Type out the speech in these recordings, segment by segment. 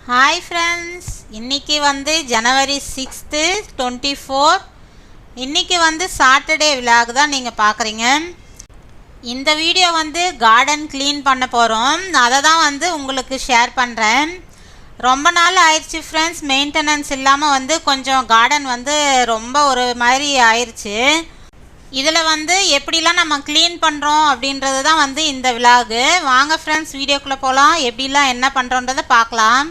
Hi friends இன்றைக்கி வந்து ஜனவரி sixth twenty four இன்றைக்கி வந்து சாட்டர்டே விழாக் தான் நீங்கள் பார்க்குறீங்க இந்த வீடியோ வந்து கார்டன் க்ளீன் பண்ண போகிறோம் அதை தான் வந்து உங்களுக்கு ஷேர் பண்ணுறேன் ரொம்ப நாள் ஆயிடுச்சு ஃப்ரெண்ட்ஸ் மெயின்டெனன்ஸ் இல்லாமல் வந்து கொஞ்சம் கார்டன் வந்து ரொம்ப ஒரு மாதிரி ஆயிடுச்சு இதில் வந்து எப்படிலாம் நம்ம க்ளீன் பண்ணுறோம் அப்படின்றது தான் வந்து இந்த விலாகு வாங்க ஃப்ரெண்ட்ஸ் வீடியோக்குள்ளே போகலாம் எப்படிலாம் என்ன பண்ணுறோன்றதை பார்க்கலாம்.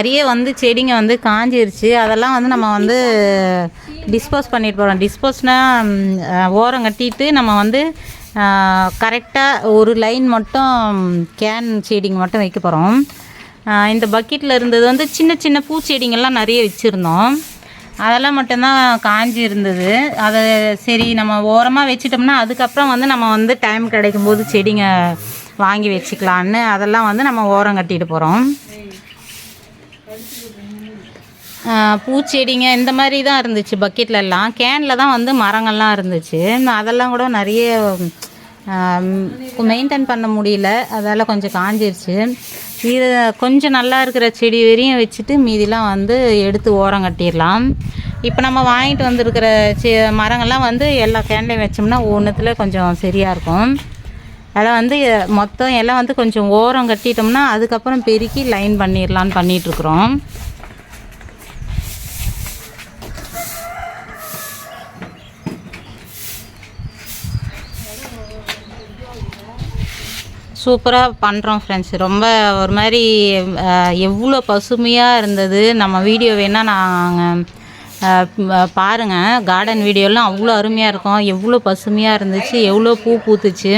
நிறைய வந்து செடிங்க வந்து காஞ்சிருச்சு. அதெல்லாம் வந்து நம்ம வந்து டிஸ்போஸ் பண்ணிட்டு போகிறோம் டிஸ்போஸ்னால் ஓரம் கட்டிட்டு நம்ம வந்து கரெக்டாக ஒரு லைன் மட்டும் கேன் செடிங்க மட்டும் வைக்க போகிறோம் இந்த பக்கெட்டில் இருந்தது வந்து சின்ன சின்ன பூச்செடிங்கள்லாம் நிறைய வச்சுருந்தோம். அதெல்லாம் மட்டும்தான் காஞ்சி இருந்தது. அதை சரி நம்ம ஓரமாக வச்சிட்டோம்னா அதுக்கப்புறம் வந்து நம்ம வந்து டைம் கிடைக்கும்போது செடிங்க வாங்கி வச்சுக்கலான்னு அதெல்லாம் வந்து நம்ம ஓரம் கட்டிட்டு போகிறோம் பூச்செடிங்க இந்த மாதிரி தான் இருந்துச்சு பக்கெட்லலாம் கேனில் தான் வந்து மரங்கள்லாம் இருந்துச்சு. அதெல்லாம் கூட நிறைய மெயின்டைன் பண்ண முடியல. அதால் கொஞ்சம் காஞ்சிருச்சு. இது கொஞ்சம் நல்லா இருக்கிற செடி வரையும் வச்சுட்டு மீதிலாம் வந்து எடுத்து ஓரம் கட்டிடலாம். இப்போ நம்ம வாங்கிட்டு வந்திருக்கிற செ மரங்கள்லாம் வந்து எல்லா கேன்லேயும் வச்சோம்னா ஒன்றுத்தில் கொஞ்சம் சரியாக இருக்கும். அதெல்லாம் வந்து மொத்தம் எல்லாம் வந்து கொஞ்சம் ஓரம் கட்டிட்டோம்னா அதுக்கப்புறம் பெருக்கி லைன் பண்ணிடலான்னு பண்ணிகிட்ருக்குறோம் சூப்பராக பண்ணுறோம் ஃப்ரெண்ட்ஸ் ரொம்ப ஒரு மாதிரி எவ்வளோ பசுமையாக இருந்தது. நம்ம வீடியோ வேணால் நாங்கள் பாருங்கள் கார்டன் வீடியோலாம் அவ்வளோ அருமையாக இருக்கும். எவ்வளோ பசுமையாக இருந்துச்சு. எவ்வளோ பூ பூத்துச்சு.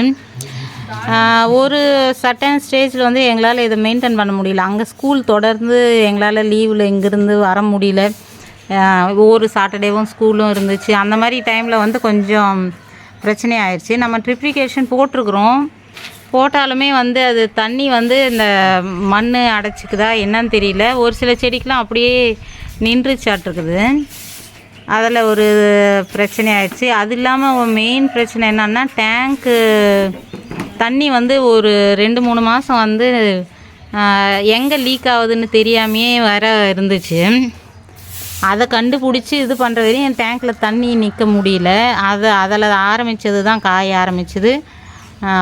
ஒரு சர்டன் ஸ்டேஜில் வந்து எங்களால் இதை மெயின்டைன் பண்ண முடியல. அங்கே ஸ்கூல் தொடர்ந்து எங்களால் லீவில் இங்கேருந்து வர முடியல. ஒவ்வொரு சாட்டர்டேவும் ஸ்கூலும் இருந்துச்சு. அந்த மாதிரி டைமில் வந்து கொஞ்சம் பிரச்சனை ஆயிடுச்சு நம்ம ட்ரிப்ளிகேஷன் போட்டிருக்குறோம். போட்டாலுமே வந்து அது தண்ணி வந்து இந்த மண் அடைச்சிக்குதா என்னன்னு தெரியல. ஒரு சில செடிக்கெலாம் அப்படியே நின்றுச்சாட்டிருக்குது அதில் ஒரு பிரச்சனை ஆயிடுச்சு அது இல்லாமல் மெயின் பிரச்சனை என்னென்னா டேங்க்கு தண்ணி வந்து ஒரு ரெண்டு மூணு மாதம் வந்து எங்கே லீக் ஆகுதுன்னு தெரியாமையே வர இருந்துச்சு. அதை கண்டுபிடிச்சி இது பண்ணுற வரையும் என் டேங்க்கில் தண்ணி நிற்க முடியல. அதை அதில் ஆரம்பித்தது தான் காய ஆரம்பிச்சது.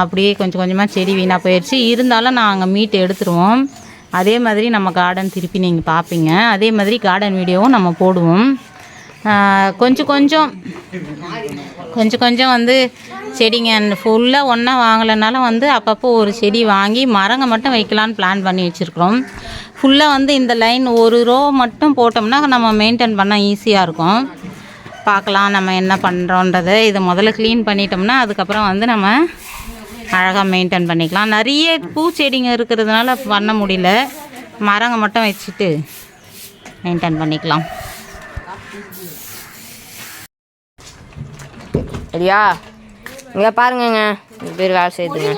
அப்படியே கொஞ்சம் கொஞ்சமாக செடி வீணாக போயிடுச்சு இருந்தாலும் நாங்கள் மீட் எடுத்துருவோம். அதே மாதிரி நம்ம கார்டன் திருப்பி நீங்கள் பார்ப்பீங்க அதே மாதிரி கார்டன் வீடியோவும் நம்ம போடுவோம். கொஞ்சம் கொஞ்சம் கொஞ்சம் கொஞ்சம் வந்து செடிங்க. ஃபுல்லாக ஒன்றா வாங்கலைனாலும் வந்து அப்பப்போ ஒரு செடி வாங்கி மரங்க மட்டும் வைக்கலான்னு பிளான் பண்ணி வச்சுருக்குறோம். ஃபுல்லாக வந்து இந்த லைன் ஒரு ரோ மட்டும் போட்டோம்னா நம்ம மெயின்டைன் பண்ண ஈஸியாக இருக்கும். பார்க்கலாம் நம்ம என்ன பண்ணுறோன்றதை இதை முதல்ல க்ளீன் பண்ணிட்டோம்னா அதுக்கப்புறம் வந்து நம்ம அழகாக மெயின்டைன் பண்ணிக்கலாம். நிறைய பூச்செடிங்க இருக்கிறதுனால பண்ண முடியல. மரங்க மட்டும் வச்சுட்டு மெயின்டைன் பண்ணிக்கலாம். சரியா இங்கே பாருங்கங்க. இந்த பேர் வேலை செய்யுதுங்க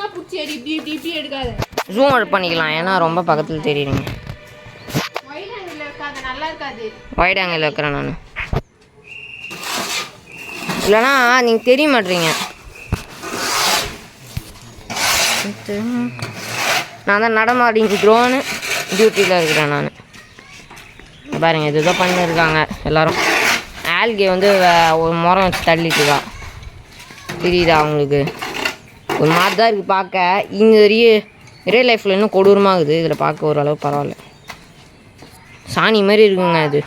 ஜூம் அவுட் பண்ணிக்கலாம். ஏன்னா ரொம்ப பக்கத்தில் தெரியுதுங்க ஒயிட் ஆங்கிள் வைக்கிறேன் நான். இல்லைனா நீங்கள் தெரிய மாட்டீங்க. நான் தான் நடமாடிங்க ட்ரோனு டியூட்டியில் இருக்கிறேன் நான். பாருங்க இதுதான் பண்ணியிருக்காங்க எல்லாரும். ஆல்கே வந்து ஒரு முறம் வச்சு தள்ளிட்டுருக்கா தெரியுதா அவங்களுக்கு ஒரு மாதிரி தான் இருக்குது பார்க்க. இங்கே வரையும் ரியல் லைஃப்பில் இன்னும் கொடூரமாகுது இதில் பார்க்க ஓரளவு பரவாயில்ல. சாணி மாதிரி இருக்குங்க அது.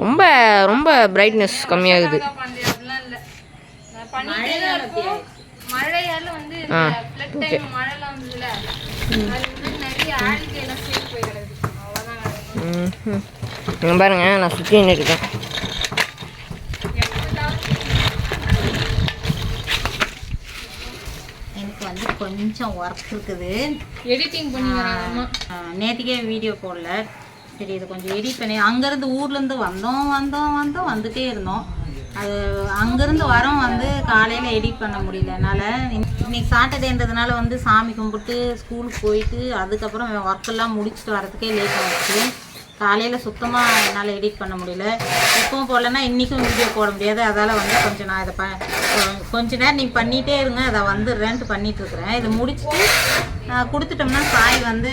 ரொம்ப ரொம்ப பிரைட்னஸ் கம்மியாகுது. ஆ, கிடக்குது அவ்வளோதான் ம் இங்கே பாருங்க நான் சுற்றி நின்றுருக்கேன் எனக்கு வந்து கொஞ்சம் ஒர்க் இருக்குது. எடிட்டிங் பண்ணி நேற்றுக்கே வீடியோ போடல. சரி இது கொஞ்சம் எடிட் பண்ணி அங்கேருந்து ஊர்லேருந்து வந்தோம் வந்தோம் வந்தோம் வந்துட்டே இருந்தோம். அது அங்கேருந்து வரோம் வந்து காலையில் எடிட் பண்ண முடியல. என்னால் இன்னைக்கு சாட்டர்டேன்றதுனால வந்து சாமி கும்பிட்டு ஸ்கூலுக்கு போயிட்டு அதுக்கப்புறம் ஒர்க்கெல்லாம் முடிச்சுட்டு வரதுக்கே லேட் ஆகிடுச்சு காலையில் சுத்தமாக என்னால் எடிட் பண்ண முடியல. எப்பவும் போடலன்னா இன்றைக்கும் வீடியோ போட முடியாது. அதால் வந்து கொஞ்சம் நான் இதை ப கொஞ்ச நேரம் நீங்கள் பண்ணிகிட்டே இருங்க. அதை வந்துடுறேன்ட்டு பண்ணிகிட்ருக்குறேன் இதை முடிச்சுட்டு நான் கொடுத்துட்டோம்னா சாய் வந்து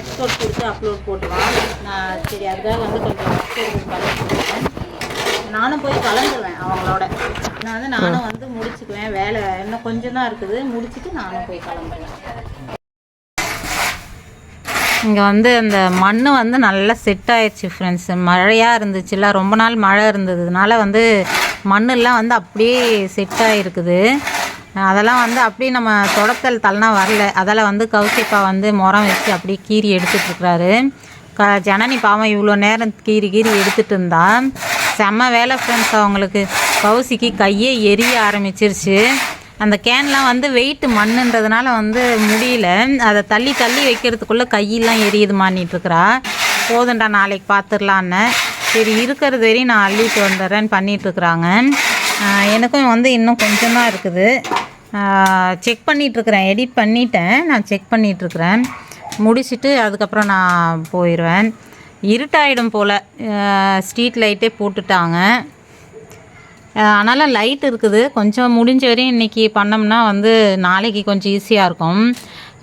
எக்ஸ்போர்ட் கொடுத்து அப்லோட் போட்டுவான் நான் சரி அதுக்காக வந்து கொஞ்சம் export நானும் போய் கலந்துருவேன் அவங்களோட. நான் வந்து நானும் வந்து முடிச்சுக்குவேன். வேலை இன்னும் கொஞ்சம் தான் இருக்குது. முடிச்சுட்டு நானும் போய் கலந்துருவேன் இங்கே வந்து அந்த மண் வந்து நல்லா செட் ஆயிடுச்சு ஃப்ரெண்ட்ஸ் மழையாக இருந்துச்சுல்ல ரொம்ப நாள் மழை இருந்ததுனால வந்து மண்ணெல்லாம் வந்து அப்படியே செட் ஆகிருக்குது அதெல்லாம் வந்து அப்படியே நம்ம தொடத்தல் தள்ளனா வரல. அதில் வந்து கௌசிப்பா வந்து முறம் வச்சு அப்படியே கீறி எடுத்துட்ருக்குறாரு க ஜனனி பாவம் இவ்வளோ நேரம் கீறி கீறி எடுத்துகிட்டு இருந்தா. செம்ம வேலை ஃப்ரெண்ட்ஸ் அவங்களுக்கு. கௌசிக்கு கையே எரிய ஆரம்பிச்சிருச்சு. அந்த கேன்லாம் வந்து வெயிட் மண்ணுன்றதுனால வந்து முடியல. அதை தள்ளி தள்ளி வைக்கிறதுக்குள்ளே கையெல்லாம் எரியுது மாட்டிகிட்ருக்குறா போதுண்டா நாளைக்கு பார்த்துடலான்னு சரி இருக்கிறது வரையும் நான் அள்ளிட்டு வந்துடுறேன்னு பண்ணிகிட்ருக்குறாங்க எனக்கும் வந்து இன்னும் கொஞ்சம் தான் இருக்குது செக் பண்ணிகிட்ருக்குறேன் எடிட் பண்ணிட்டேன். நான் செக் பண்ணிகிட்ருக்குறேன் முடிச்சுட்டு அதுக்கப்புறம் நான் போயிடுவேன் இருட்டாயிடும் போல் ஸ்ட்ரீட் லைட்டே போட்டுட்டாங்க. அதனால் லைட் இருக்குது. கொஞ்சம் முடிஞ்ச வரையும் இன்றைக்கி பண்ணோம்னா வந்து நாளைக்கு கொஞ்சம் ஈஸியாக இருக்கும்.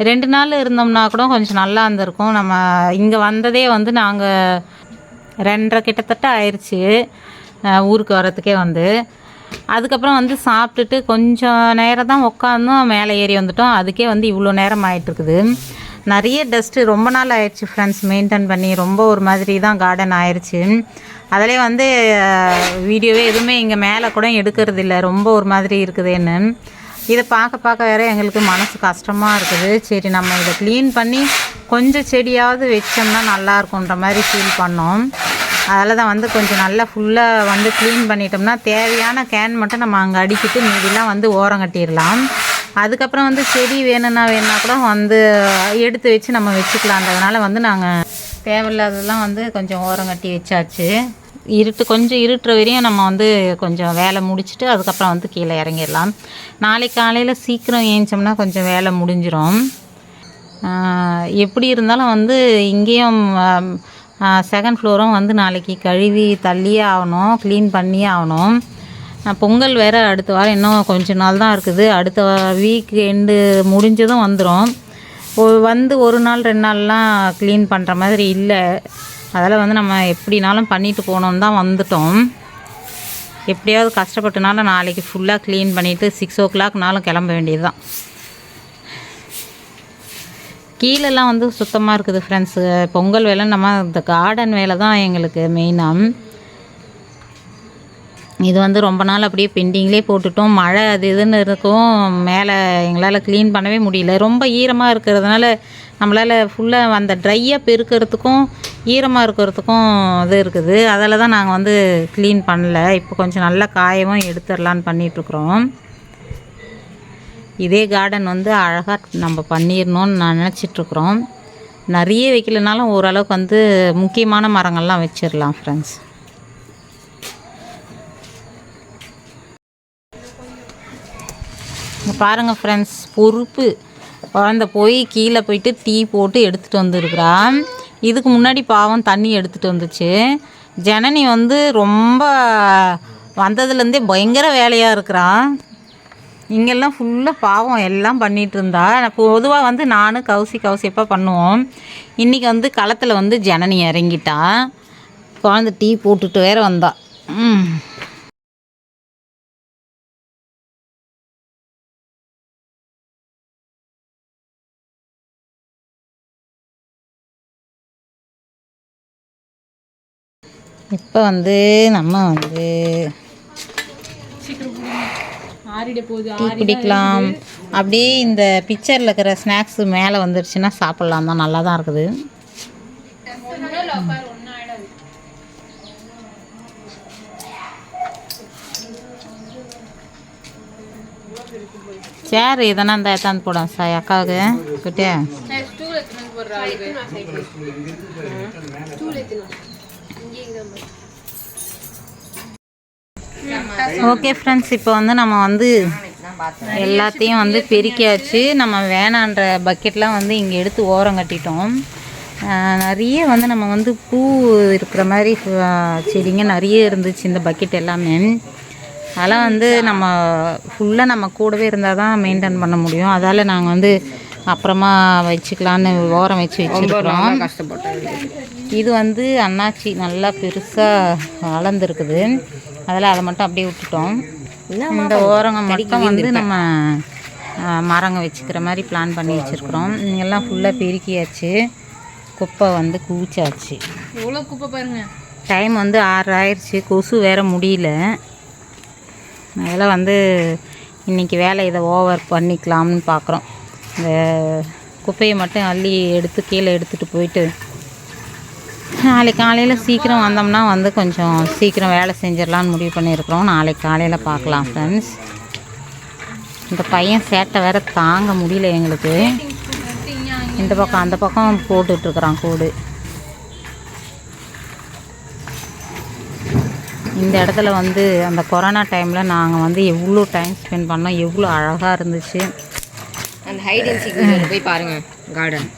ரெண்டு நாள் இருந்தோம்னா கூட கொஞ்சம் நல்லா இருந்திருக்கும். நம்ம இங்கே வந்ததே வந்து நாங்கள் ரெண்டரை கிட்டத்தட்ட ஆயிடுச்சு ஊருக்கு வரத்துக்கே வந்து. அதுக்கப்புறம் வந்து சாப்பிட்டுட்டு கொஞ்சம் நேரம் தான் உட்காந்தும் மேலே ஏறி வந்துட்டோம். அதுக்கே வந்து இவ்வளோ நேரம் ஆகிட்டுருக்குது நிறைய டஸ்ட்டு ரொம்ப நாள் ஆயிடுச்சு ஃப்ரெண்ட்ஸ் மெயின்டைன் பண்ணி ரொம்ப ஒரு மாதிரி தான் கார்டன் ஆயிடுச்சு அதிலே வந்து வீடியோவே எதுவுமே இங்கே மேலே கூட எடுக்கிறது இல்லை. ரொம்ப ஒரு மாதிரி இருக்குதுன்னு. இதை பார்க்க பார்க்க வேறு எங்களுக்கு மனசு கஷ்டமாக இருக்குது. சரி நம்ம இதை க்ளீன் பண்ணி கொஞ்சம் செடியாவது வச்சோம்னா நல்லா இருக்குன்ற மாதிரி ஃபீல் பண்ணோம். அதில் தான் வந்து கொஞ்சம் நல்லா ஃபுல்லாக வந்து க்ளீன் பண்ணிட்டோம்னா தேவையான கேன் மட்டும் நம்ம அங்கே அடிக்கிட்டு மீதிலாம் வந்து ஓரம் கட்டிடலாம். அதுக்கப்புறம் வந்து செடி வேணும்னா வேணும்னா கூட வந்து எடுத்து வச்சு நம்ம வச்சுக்கலான்றதுனால வந்து நாங்கள் தேவையில்லாததெல்லாம் வந்து கொஞ்சம் ஓரம் கட்டி வச்சாச்சு. இருட்டு கொஞ்சம் இருட்டுற வரையும் நம்ம வந்து கொஞ்சம் வேலை முடிச்சுட்டு அதுக்கப்புறம் வந்து கீழே இறங்கிடலாம். நாளைக்கு காலையில் சீக்கிரம் ஏஞ்சோம்னா கொஞ்சம் வேலை முடிஞ்சிடும் எப்படி இருந்தாலும் வந்து இங்கேயும் செகண்ட் ஃப்ளோரும் வந்து நாளைக்கு கழுவி தள்ளியே ஆகணும் க்ளீன் பண்ணியே ஆகணும். பொங்கல் வேறு அடுத்த வாரம் இன்னும் கொஞ்ச நாள் தான் இருக்குது. அடுத்த வீக் எண்டு முடிஞ்சதும் வந்துடும் வந்து ஒரு நாள் ரெண்டு நாள்லாம் க்ளீன் பண்ணுற மாதிரி இல்லை. அதெல்லாம் வந்து நம்ம எப்படினாலும் பண்ணிட்டு போகணுன்னு தான் வந்துட்டோம். எப்படியாவது கஷ்டப்பட்டனாலும் நாளைக்கு ஃபுல்லாக க்ளீன் பண்ணிவிட்டு சிக்ஸ் ஓ கிளாக்னாலும் கிளம்ப வேண்டியது தான் கீழெல்லாம் வந்து சுத்தமாக இருக்குது ஃப்ரெண்ட்ஸு பொங்கல் வேலை நம்ம இந்த கார்டன் வேலை தான் எங்களுக்கு மெயினாக இது வந்து ரொம்ப நாள் அப்படியே பெண்டிங்லேயே போட்டுட்டோம். மழை அது இதுன்னு இருக்கும் மேலே எங்களால் க்ளீன் பண்ணவே முடியல. ரொம்ப ஈரமாக இருக்கிறதுனால நம்மளால் ஃபுல்லாக அந்த ட்ரையாக பெருக்கிறதுக்கும் ஈரமாக இருக்கிறதுக்கும் இது இருக்குது. அதில் தான் நாங்கள் வந்து க்ளீன் பண்ணல. இப்போ கொஞ்சம் நல்லா காயவும் எடுத்துடலான்னு பண்ணிகிட்ருக்குறோம் இதே கார்டன் வந்து அழகாக நம்ம பண்ணிடணும்னு நான் நினச்சிட்ருக்குறோம் நிறைய வைக்கலனாலும் ஓரளவுக்கு வந்து முக்கியமான மரங்கள்லாம் வச்சிடலாம் ஃப்ரெண்ட்ஸ் பாருங்கள் ஃப்ரெண்ட்ஸ் பொறுப்பு. குழந்த போய் கீழே போயிட்டு டீ போட்டு எடுத்துகிட்டு வந்துருக்குறா. இதுக்கு முன்னாடி பாவம் தண்ணி எடுத்துகிட்டு வந்துச்சு. ஜனனி வந்து ரொம்ப வந்ததுலேருந்தே பயங்கர வேலையாக இருக்கிறான் இங்கெல்லாம் ஃபுல்லாக பாவம் எல்லாம் பண்ணிகிட்டு இருந்தா. பொதுவாக வந்து நானும் கவுசி கவுசியப்பா பண்ணுவோம்? இன்றைக்கி வந்து களத்தில் வந்து ஜனனி இறங்கிட்டான் குழந்தை டீ போட்டுட்டு வேற வந்தா. இப்போ வந்து நம்ம வந்து ஆறிட போகுது டீ குடிக்கலாம். அப்படியே இந்த பிக்சரில் இருக்கிற ஸ்நாக்ஸ் மேலே வந்துருச்சுன்னா சாப்பிட்லாம் தான். நல்லா தான் இருக்குது. சேர் எதனா இந்த ஏத்தாந்து போட சாய் அக்காவுக்கு. கிட்டே ஓகே ஃப்ரெண்ட்ஸ் இப்போ வந்து நம்ம வந்து எல்லாத்தையும் வந்து பெருக்கியாச்சு. நம்ம வேணான்ற பக்கெட்லாம் வந்து இங்கே எடுத்து ஓரம் கட்டிட்டோம். நிறைய வந்து நம்ம வந்து பூ இருக்கிற மாதிரி செடிங்க நிறைய இருந்துச்சு இந்த பக்கெட் எல்லாமே. அதெல்லாம் வந்து நம்ம ஃபுல்லாக நம்ம கூடவே இருந்தால் தான் மெயின்டைன் பண்ண முடியும். அதால் நாங்கள் வந்து அப்புறமா வச்சுக்கலான்னு ஓரம் வச்சு வச்சுருக்கிறோம். கஷ்டப்பட்டேன் இது வந்து அண்ணாச்சி நல்லா பெருசாக வளர்ந்துருக்குது. அதில் அதை மட்டும் அப்படியே விட்டுட்டோம். இந்த ஓரங்க மட்டும் வந்து நம்ம மரங்க வச்சுக்கிற மாதிரி பிளான் பண்ணி வச்சுருக்குறோம். இங்கெல்லாம் ஃபுல்லாக பெருக்கியாச்சு. குப்பை வந்து குவிச்சாச்சு. எவ்வளோ குப்பை பாருங்க. டைம் வந்து ஆறு ஆயிடுச்சு. கொசு வேற முடியல. அதெல்லாம் வந்து இன்றைக்கி வேலை இதை ஓவர் பண்ணிக்கலாம்னு பார்க்குறோம். இந்த குப்பையை மட்டும் அள்ளி எடுத்து கீழே எடுத்துகிட்டு போயிட்டு நாளைக்கு காலையில் சீக்கிரம் வந்தோம்னா வந்து கொஞ்சம் சீக்கிரம் வேலை செஞ்சிடலான்னு முடிவு பண்ணியிருக்கிறோம். நாளைக்கு காலையில் பார்க்கலாம் ஃப்ரெண்ட்ஸ் இந்த பையன் சேட்டை வேற தாங்க முடியல எங்களுக்கு. இந்த பக்கம் அந்த பக்கம் போட்டுட்ருக்குறான் கூடு. இந்த இடத்துல வந்து அந்த கொரோனா டைமில் நாங்கள் வந்து எவ்வளோ டைம் ஸ்பெண்ட் பண்ணோம் எவ்வளோ அழகாக இருந்துச்சு. அந்த ஹைட் போய் பாருங்கள் கார்டன்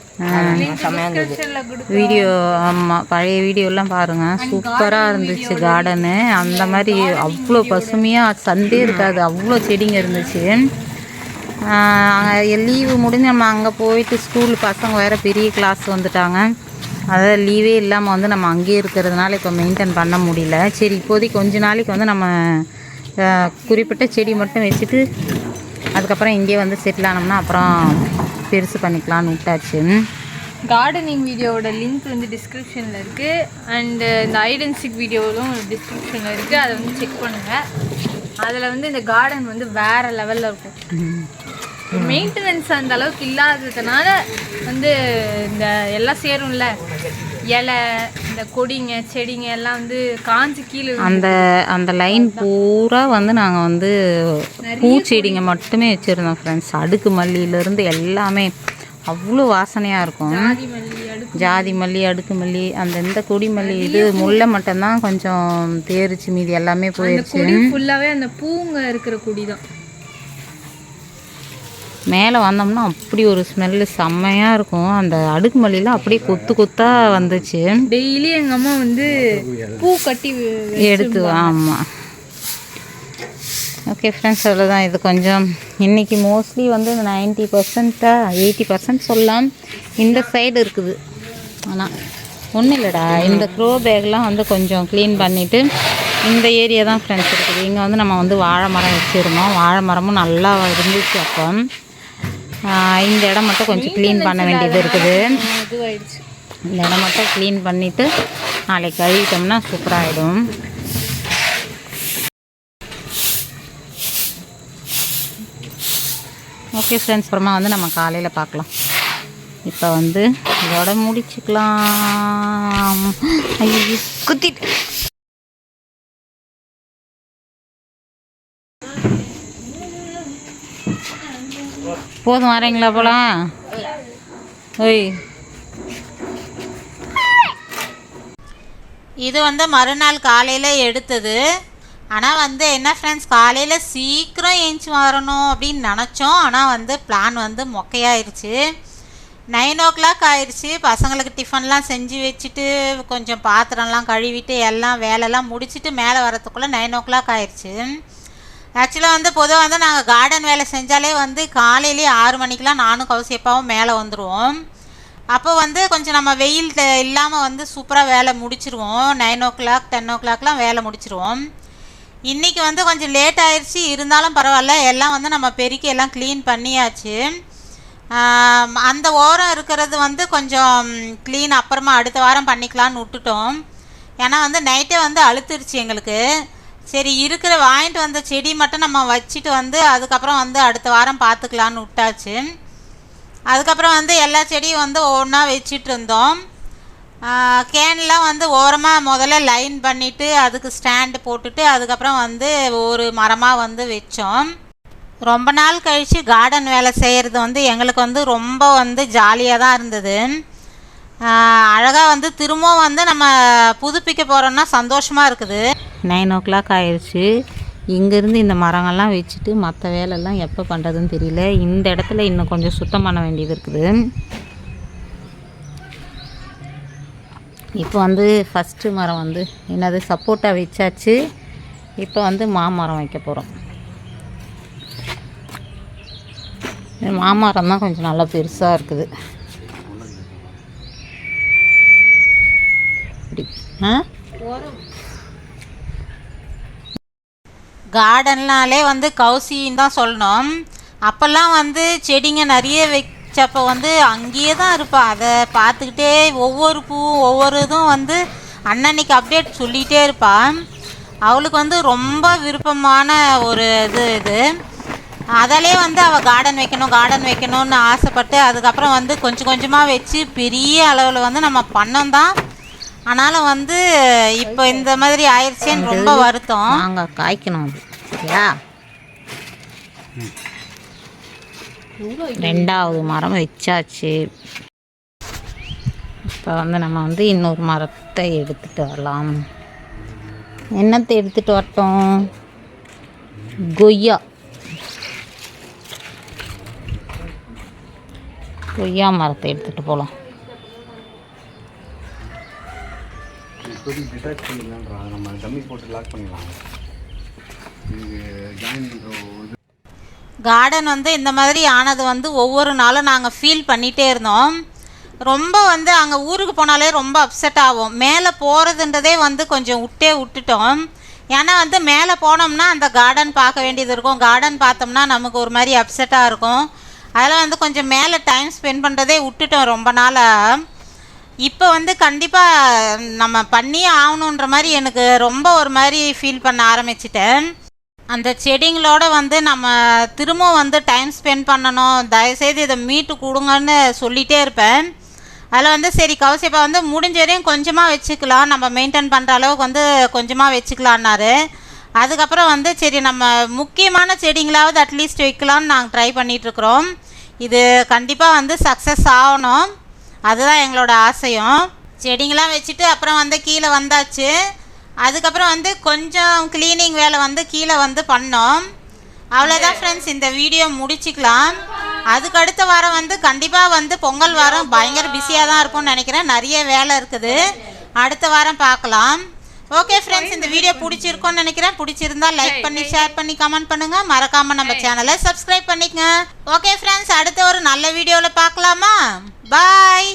வீடியோ ஆமாம் பழைய வீடியோலாம் பாருங்கள் சூப்பராக இருந்துச்சு கார்டனு அந்த மாதிரி அவ்வளோ பசுமையாக சந்தே இருக்காது. அவ்வளோ செடிங்க இருந்துச்சு. அங்கே லீவு முடிஞ்சு நம்ம அங்கே போயிட்டு ஸ்கூல் பசங்க வேறு பெரிய கிளாஸ் வந்துட்டாங்க. அதாவது லீவே இல்லாமல் வந்து நம்ம அங்கேயே இருக்கிறதுனால இப்போ மெயின்டைன் பண்ண முடியல. சரி இப்போதைக்கு கொஞ்ச நாளைக்கு வந்து நம்ம குறிப்பிட்ட செடி மட்டும் வச்சுட்டு அதுக்கப்புறம் இங்கேயே வந்து செட்டில் ஆனோம்னா அப்புறம் பெருசு பண்ணிக்கலாம்னு விட்டாச்சு கார்டனிங் வீடியோவோட லிங்க் வந்து டிஸ்கிரிப்ஷனில் இருக்குது அண்டு இந்த ஐடென்சிக் வீடியோவும் டிஸ்கிரிப்ஷனில் இருக்குது அதை வந்து செக் பண்ணுங்கள் அதில் வந்து இந்த கார்டன் வந்து வேறு லெவலில் இருக்கும். மெயின்டெனன்ஸ் அந்த அளவுக்கு இல்லாததுனால வந்து இந்த எல்லாம் சேரும்ல. இலை இந்த கொடிங்க செடிங்க எல்லாம் வந்து காஞ்சு கீழே அந்த அந்த லைன் பூரா வந்து நாங்கள் வந்து பூச்செடிங்க மட்டுமே வச்சுருந்தோம் ஃப்ரெண்ட்ஸ் அடுக்கு மல்லியிலேருந்து எல்லாமே அவ்வளோ வாசனையாக இருக்கும். ஜாதி மல்லி அடுக்கு மல்லி. அந்த இந்த கொடி மல்லி இது முல்லை மட்டும்தான் கொஞ்சம் தேரிச்சு மீதி எல்லாமே போயிடுச்சு ஃபுல்லாகவே அந்த பூங்க இருக்கிற கொடி தான் மேலே வந்தோம்னா அப்படி ஒரு ஸ்மெல்லு செம்மையாக இருக்கும். அந்த அடுக்கு மல்லிலாம் அப்படியே கொத்து கொத்தாக வந்துச்சு. டெய்லி எங்கள் அம்மா வந்து பூ கட்டி எடுத்து ஆமாம் ஓகே ஃப்ரெண்ட்ஸ் அவ்வளோதான் இது கொஞ்சம் இன்றைக்கி மோஸ்ட்லி வந்து நைன்ட்டி பர்சன்ட்டாக எயிட்டி பர்சன்ட் சொல்லலாம் இந்த சைடு இருக்குது. ஆனால் ஒன்றும் இல்லைடா. இந்த க்ரோ பேக்லாம் வந்து கொஞ்சம் க்ளீன் பண்ணிவிட்டு இந்த ஏரியா தான் ஃப்ரெண்ட்ஸ் இருக்குது. இங்கே வந்து நம்ம வந்து வாழை மரம் வச்சுருந்தோம். வாழை மரமும் நல்லா இருந்துச்சு அப்போ. இந்த இடம் மட்டும் கொஞ்சம் க்ளீன் பண்ண வேண்டியது இருக்குது. இந்த இடம் மட்டும் க்ளீன் பண்ணிவிட்டு நாளைக்கு கழுவிட்டோம்னா சூப்பராகிடும் ஓகே ஃப்ரெண்ட்ஸ் அப்புறமா வந்து நம்ம காலையில் பார்க்கலாம். இப்போ வந்து இதோட முடிச்சுக்கலாம். ஐயோ குத்திட்டு. போதும் வரீங்களா போலாம் ஓய். இது வந்து மறுநாள் காலையில் எடுத்தது. ஆனால் வந்து என்ன ஃப்ரெண்ட்ஸ் காலையில் சீக்கிரம் ஏஞ்சி வரணும் அப்படின்னு நினச்சோம். ஆனால் வந்து பிளான் வந்து மொக்கையாயிருச்சு. நைன் ஓ கிளாக் ஆயிடுச்சு பசங்களுக்கு டிஃபன்லாம் செஞ்சு வச்சுட்டு கொஞ்சம் பாத்திரம்லாம் கழுவிட்டு எல்லாம் வேலைலாம் முடிச்சுட்டு மேலே வரத்துக்குள்ளே நைன் ஓ கிளாக் ஆயிடுச்சு ஆக்சுவலாக வந்து பொதுவாக வந்து நாங்கள் கார்டன் வேலை செஞ்சாலே வந்து காலையிலேயே ஆறு மணிக்கெலாம் நானும் கௌசியப்பாவும் மேலே வந்துடுவோம் அப்போ வந்து கொஞ்சம் நம்ம வெயில் இல்லாமல் வந்து சூப்பராக வேலை முடிச்சிருவோம். நைன் ஓ கிளாக் டென் ஓ கிளாக்லாம் வேலை முடிச்சிருவோம். இன்றைக்கி வந்து கொஞ்சம் லேட் ஆயிடுச்சு இருந்தாலும் பரவாயில்ல. எல்லாம் வந்து நம்ம பெருக்கி எல்லாம் க்ளீன் பண்ணியாச்சு. அந்த ஓரம் இருக்கிறது வந்து கொஞ்சம் க்ளீன் அப்புறமா அடுத்த வாரம் பண்ணிக்கலான்னு விட்டுட்டோம். ஏன்னா வந்து நைட்டே வந்து அழுத்துருச்சு எங்களுக்கு. சரி இருக்கிற வாங்கிட்டு வந்த செடி மட்டும் நம்ம வச்சுட்டு வந்து அதுக்கப்புறம் வந்து அடுத்த வாரம் பார்த்துக்கலான்னு விட்டாச்சு. அதுக்கப்புறம் வந்து எல்லா செடியும் வந்து ஒவ்வொன்றா வச்சிட்டு இருந்தோம். கேன்லாம் வந்து ஓரமாக முதல்ல லைன் பண்ணிவிட்டு அதுக்கு ஸ்டாண்டு போட்டுட்டு அதுக்கப்புறம் வந்து ஒரு மரமாக வந்து வச்சோம். ரொம்ப நாள் கழித்து கார்டன் வேலை செய்கிறது வந்து எங்களுக்கு வந்து ரொம்ப வந்து ஜாலியாக தான் இருந்தது. அழகாக வந்து திரும்பவும் வந்து நம்ம புதுப்பிக்க போகிறோன்னா சந்தோஷமாக இருக்குது. நைன் ஓ கிளாக் ஆயிடுச்சு இங்கேருந்து இந்த மரங்கள்லாம் வச்சுட்டு மற்ற வேலையெல்லாம் எப்போ பண்ணுறதுன்னு தெரியல. இந்த இடத்துல இன்னும் கொஞ்சம் சுத்தம் பண்ண வேண்டியது இருக்குது. இப்போ வந்து ஃபஸ்ட்டு மரம் வந்து என்னது? சப்போட்டா வச்சாச்சு. இப்போ வந்து மாமரம் வைக்க போகிறோம் மாமரம் தான் கொஞ்சம் நல்லா பெருசாக இருக்குது. கார்டன்னாலே வந்து கௌசின்னு தான் சொல்லணும். அப்போல்லாம் வந்து செடிங்க நிறைய வச்சப்போ வந்து அங்கேயே தான் இருப்பாள் அதை பார்த்துக்கிட்டே ஒவ்வொரு பூவும் ஒவ்வொரு இதுவும் வந்து அன்னன்னைக்கு அப்டேட் சொல்லிகிட்டே இருப்பாள் அவளுக்கு வந்து ரொம்ப விருப்பமான ஒரு இது இது. அதாலே வந்து அவள் கார்டன் வைக்கணும் கார்டன் வைக்கணும்னு ஆசைப்பட்டு அதுக்கப்புறம் வந்து கொஞ்சம் கொஞ்சமாக வச்சு பெரிய அளவில் வந்து நம்ம பண்ணோம் தான் ஆனாலும் வந்து இப்போ இந்த மாதிரி ஆயிடுச்சேன்னு ரொம்ப வருத்தம். நாங்கள் காய்க்கணும் அது யா ரெண்டாவது மரம் வச்சாச்சு. இப்போ வந்து நம்ம வந்து இன்னொரு மரத்தை எடுத்துகிட்டு வரலாம். என்னத்தை எடுத்துகிட்டு வரட்டும்? கொய்யா. கொய்யா மரத்தை எடுத்துகிட்டு போகலாம் இப்போதைக்கு டிட்டாச் பண்ணிக்கலான்றாங்க நம்ம டம்மி போட்டு லாக் பண்ணிடலாம். இது ஜாயின் இது கார்டன் வந்து இந்த மாதிரி ஆனது வந்து ஒவ்வொரு நாளும் நாங்கள் ஃபீல் பண்ணிகிட்டே இருந்தோம். ரொம்ப வந்து அங்கே ஊருக்கு போனாலே ரொம்ப அப்செட் ஆகும். மேலே போகிறதுன்றதே வந்து கொஞ்சம் விட்டே விட்டுட்டோம். ஏன்னா வந்து மேலே போனோம்னா அந்த கார்டன் பார்க்க வேண்டியது இருக்கும். கார்டன் பார்த்தோம்னா நமக்கு ஒரு மாதிரி அப்செட்டாக இருக்கும். அதில் வந்து கொஞ்சம் மேலே டைம் ஸ்பெண்ட் பண்ணுறதே விட்டுட்டோம் ரொம்ப நாளாக இப்போ வந்து கண்டிப்பாக நம்ம பண்ணியே ஆகணுன்ற மாதிரி எனக்கு ரொம்ப ஒரு மாதிரி ஃபீல் பண்ண ஆரம்பிச்சிட்டேன். அந்த செடிங்களோட வந்து நம்ம திரும்பவும் வந்து டைம் ஸ்பெண்ட் பண்ணணும். தயவுசெய்து இதை மீட்டு கொடுங்கன்னு சொல்லிகிட்டே இருப்பேன். அதில் வந்து சரி கௌசியப்பா வந்து முடிஞ்ச வரையும் கொஞ்சமாக வச்சுக்கலாம். நம்ம மெயின்டைன் பண்ணுற அளவுக்கு வந்து கொஞ்சமாக வச்சுக்கலான்னாரு. அதுக்கப்புறம் வந்து சரி நம்ம முக்கியமான செடிங்களாவது அட்லீஸ்ட் வைக்கலாம்னு நாங்கள் ட்ரை பண்ணிகிட்ருக்குறோம் இது கண்டிப்பாக வந்து சக்ஸஸ் ஆகணும். அதுதான் எங்களோட ஆசையும். செடிங்களாம் வச்சுட்டு அப்புறம் வந்து கீழே வந்தாச்சு. அதுக்கப்புறம் வந்து கொஞ்சம் க்ளீனிங் வேலை வந்து கீழே வந்து பண்ணோம். அவ்வளோதான் ஃப்ரெண்ட்ஸ் இந்த வீடியோ முடிச்சுக்கலாம். அதுக்கு அடுத்த வாரம் வந்து கண்டிப்பாக வந்து பொங்கல் வாரம் பயங்கர பிஸியாக தான் இருக்கும்னு நினைக்கிறேன். நிறைய வேலை இருக்குது. அடுத்த வாரம் பார்க்கலாம். ஓகே ஃப்ரெண்ட்ஸ் இந்த வீடியோ பிடிச்சிருக்கும்னு நினைக்கிறேன். பிடிச்சிருந்தா லைக் பண்ணி ஷேர் பண்ணி கமெண்ட் பண்ணுங்க. மறக்காம நம்ம சேனலை சப்ஸ்கிரைப் பண்ணிக்கங்க. ஓகே ஃப்ரெண்ட்ஸ் அடுத்த ஒரு நல்ல வீடியோவில் பார்க்கலாமா? பாய்